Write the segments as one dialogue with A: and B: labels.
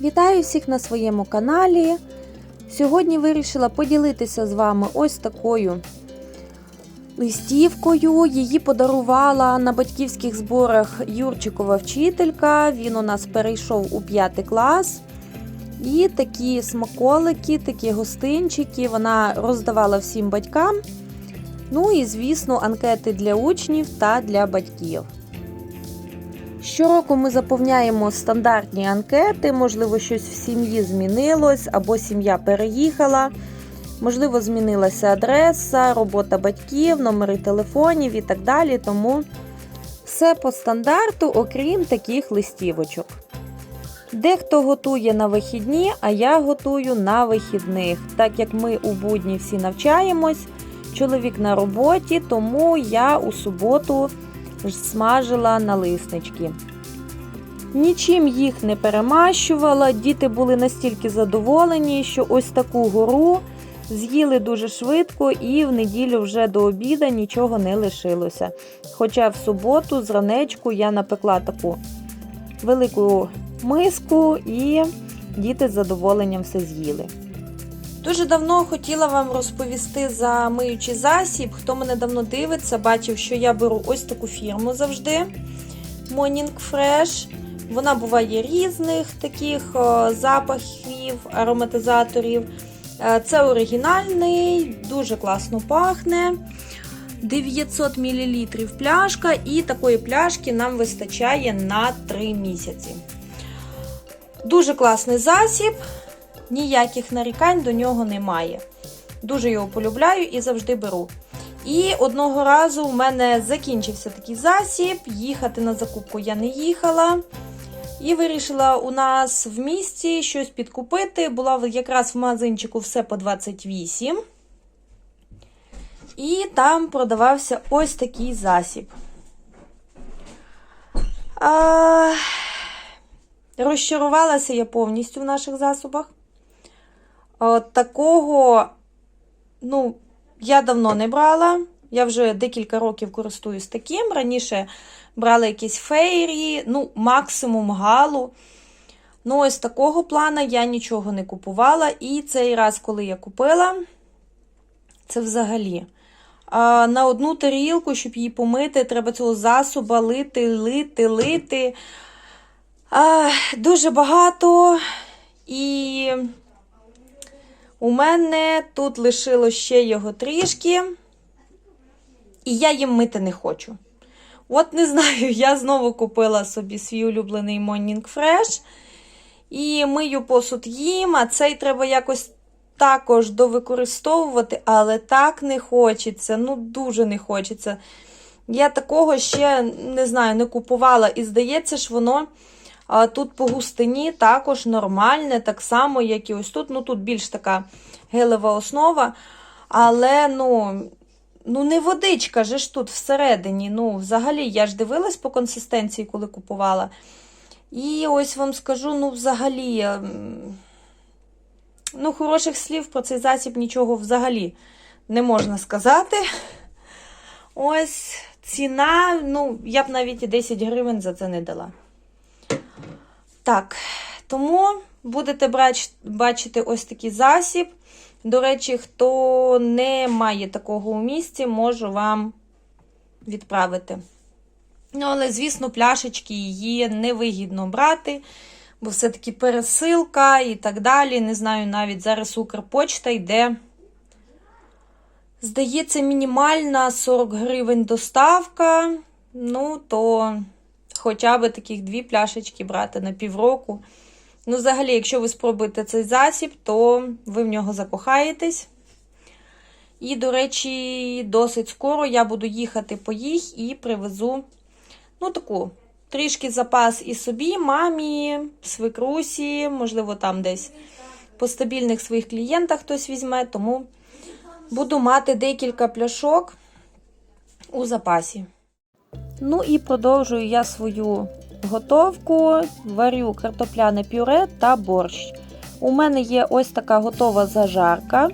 A: Вітаю всіх на своєму каналі. Сьогодні вирішила поділитися з вами ось такою листівкою. Її подарувала на батьківських зборах Юрчикова вчителька. Він у нас перейшов у 5 клас. І такі смаколики, такі гостинчики вона роздавала всім батькам. Ну і, звісно, анкети для учнів та для батьків. Щороку ми заповняємо стандартні анкети, можливо, щось в сім'ї змінилось, або сім'я переїхала, можливо, змінилася адреса, робота батьків, номери телефонів і так далі. Тому все по стандарту, окрім таких листівочок. Дехто готує на вихідні, а я готую на вихідних. Так як ми у будні всі навчаємось, чоловік на роботі, тому я у суботу смажила налиснички. Нічим їх не перемащувала, діти були настільки задоволені, що ось таку гору з'їли дуже швидко і в неділю вже до обіда нічого не лишилося. Хоча в суботу зранечку я напекла таку велику миску і діти з задоволенням все з'їли. Дуже давно хотіла вам розповісти за миючий засіб. Хто мене давно дивиться, бачив, що я беру ось таку фірму завжди. Morning Fresh. Вона буває різних таких запахів, ароматизаторів. Е, Це оригінальний, дуже класно пахне. 900 мл пляшка, і такої пляшки нам вистачає на 3 місяці. Дуже класний засіб ніяких нарікань до нього немає. Дуже його полюбляю і завжди беру. І одного разу в мене закінчився такий засіб, їхати на закупку я не їхала. І вирішила у нас в місті щось підкупити. Була якраз в магазинчику все по 28. І там продавався ось такий засіб. А... Розчарувалася я повністю в наших засобах. От такого, ну, я давно не брала. Я вже декілька років користуюсь таким. Раніше брала якісь фейрі, ну, максимум галу. Ну, ось такого плана я нічого не купувала. І цей раз, коли я купила, це взагалі. А на одну тарілку, щоб її помити, треба цього засоба лити, лити, лити. А, Дуже багато. І. У мене тут лишило ще його трішки, і я їм мити не хочу. От не знаю, я знову купила собі свій улюблений Morning Fresh. І мию посуд їм, а цей треба якось також довикористовувати, але так не хочеться. Ну, дуже не хочеться. Я такого ще не знаю, не купувала. І здається ж, воно. Тут по густині також нормальне, так само, як і ось тут. Ну, тут більш така гелева основа. Але, ну, ну не водичка же ж тут всередині. Ну, взагалі, я ж дивилась по консистенції, коли купувала. І ось вам скажу, ну, взагалі, ну, хороших слів про цей засіб нічого взагалі не можна сказати. Ось ціна, ну, я б навіть і 10 гривень за це не дала. Так, тому будете бачити ось такий засіб. До речі, хто не має такого у місті, можу вам відправити. Ну, але, звісно, пляшечки її невигідно брати, бо все-таки пересилка і так далі. Не знаю, навіть зараз Укрпочта йде. Здається, мінімальна 40 гривень доставка. Ну, то хоча б таких дві пляшечки брати на півроку. Ну, взагалі, якщо ви спробуєте цей засіб, то ви в нього закохаєтесь. І, до речі, досить скоро я буду їхати по їх і привезу, ну, таку, трішки запас і собі, мамі, свекрусі, можливо, там десь по стабільних своїх клієнтах хтось візьме, тому буду мати декілька пляшок у запасі. Ну і продовжую я свою готовку, варю картопляне пюре та борщ. У мене є ось така готова зажарка.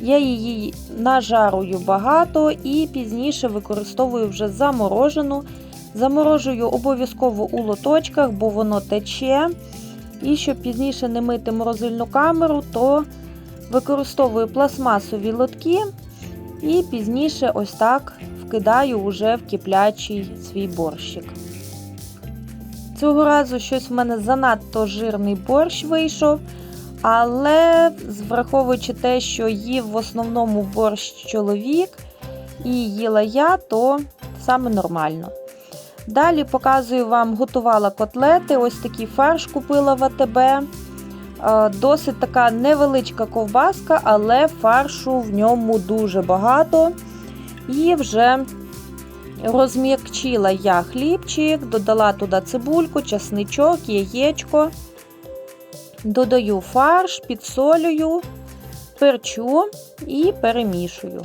A: Я її нажарую багато і пізніше використовую вже заморожену. Заморожую обов'язково у лоточках, бо воно тече. І щоб пізніше не мити морозильну камеру, то використовую пластмасові лотки і пізніше ось так вкидаю уже в киплячий свій борщик. Цього разу щось в мене занадто жирний борщ вийшов, але враховуючи те, що їв в основному борщ чоловік і їла я, то саме нормально. Далі показую вам, готувала котлети. Ось такий фарш купила в АТБ. Е, Досить така невеличка ковбаска, але фаршу в ньому дуже багато. І вже розм'якчила я хлібчик, додала туди цибульку, часничок, яєчко. Додаю фарш, підсолюю, перчу і перемішую.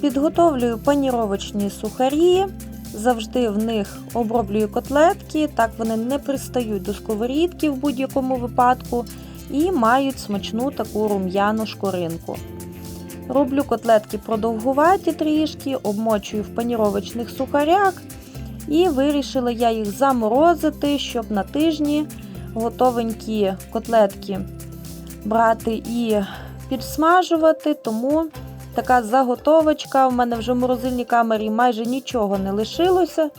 A: Підготовлюю паніровочні сухарі, завжди в них оброблюю котлетки, так вони не пристають до сковорідки в будь-якому випадку і мають смачну таку рум'яну шкоринку. Роблю котлетки продовгуваті трішки, обмочую в паніровочних сухарях і вирішила я їх заморозити, щоб на тижні готовенькі котлетки брати і підсмажувати, тому така заготовочка. У мене вже в морозильній камері майже нічого не лишилося.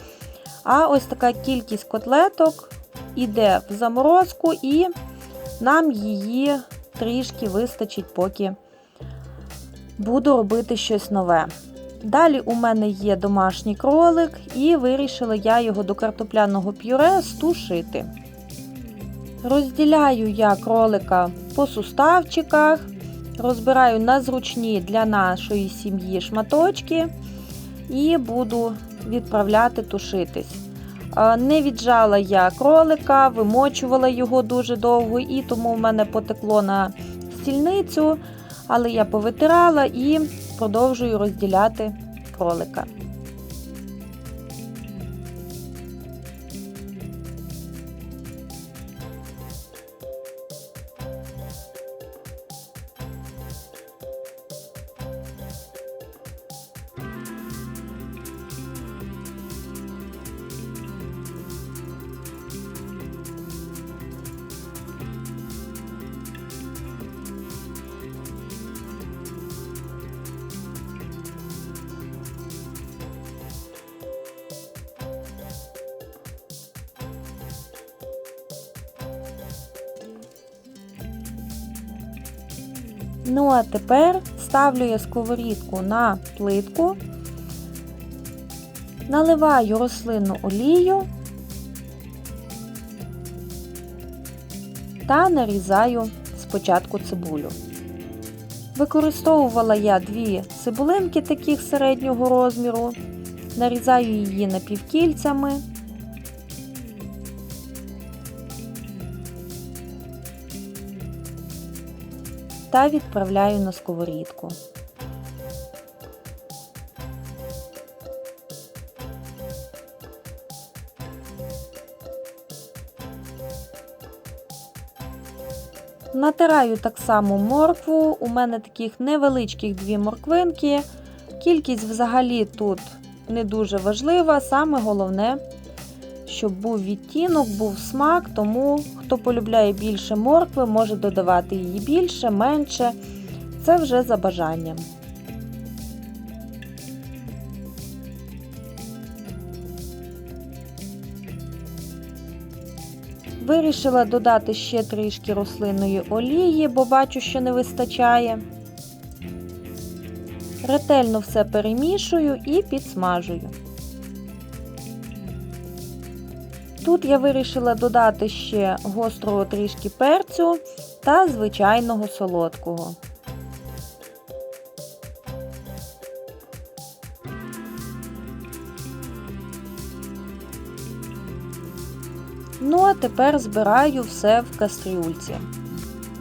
A: А ось така кількість котлеток іде в заморозку, і нам її трішки вистачить, поки буду робити щось нове. Далі у мене є домашній кролик, і вирішила я його до картопляного пюре стушити. Розділяю я кролика по суставчиках, розбираю на зручні для нашої сім'ї шматочки і буду відправляти тушитись. Не віджала я кролика, вимочувала його дуже довго, і тому в мене потекло на стільницю, але я повитирала і продовжую розділяти кролика. Ну, а тепер ставлю я сковорідку на плитку, наливаю рослинну олію та нарізаю спочатку цибулю. Використовувала я дві цибулинки таких середнього розміру, нарізаю її напівкільцями. Та відправляю на сковорідку. Натираю так само моркву, у мене таких невеличких дві морквинки. Кількість взагалі тут не дуже важлива, саме головне, щоб був відтінок, був смак, тому хто полюбляє більше моркви, може додавати її більше, менше. Це вже за бажанням. Вирішила додати ще трішки рослинної олії, бо бачу, що не вистачає. Ретельно все перемішую і підсмажую. Тут я вирішила додати ще гострого трішки перцю та звичайного солодкого. Ну, а тепер збираю все в кастрюльці.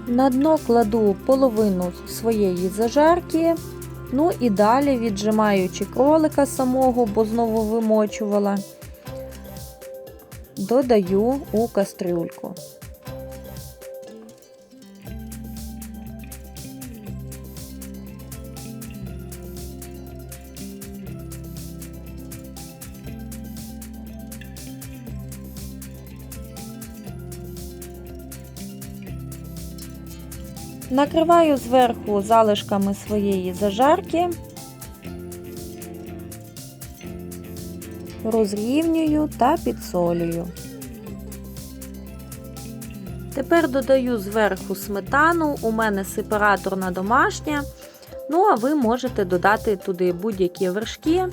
A: На дно кладу половину своєї зажарки, ну і далі віджимаючи кролика самого, бо знову вимочувала додаю у кастрюльку. Накриваю зверху залишками своєї зажарки розрівнюю та підсолюю. Тепер додаю зверху сметану, у мене сепараторна домашня. Ну, а ви можете додати туди будь-які вершки.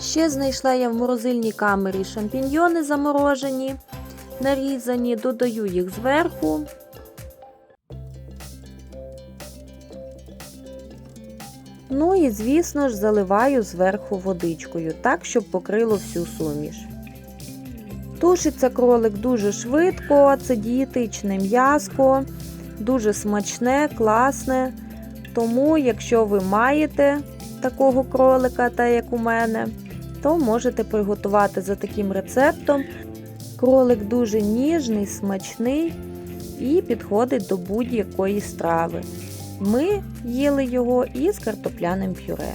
A: Ще знайшла я в морозильній камері шампіньйони заморожені, нарізані, додаю їх зверху. Ну і, звісно ж, заливаю зверху водичкою, так, щоб покрило всю суміш. Тушиться кролик дуже швидко, це дієтичне м'яско, дуже смачне, класне. Тому, якщо ви маєте такого кролика, так як у мене, то можете приготувати за таким рецептом. Кролик дуже ніжний, смачний і підходить до будь-якої страви. Ми їли його із картопляним пюре.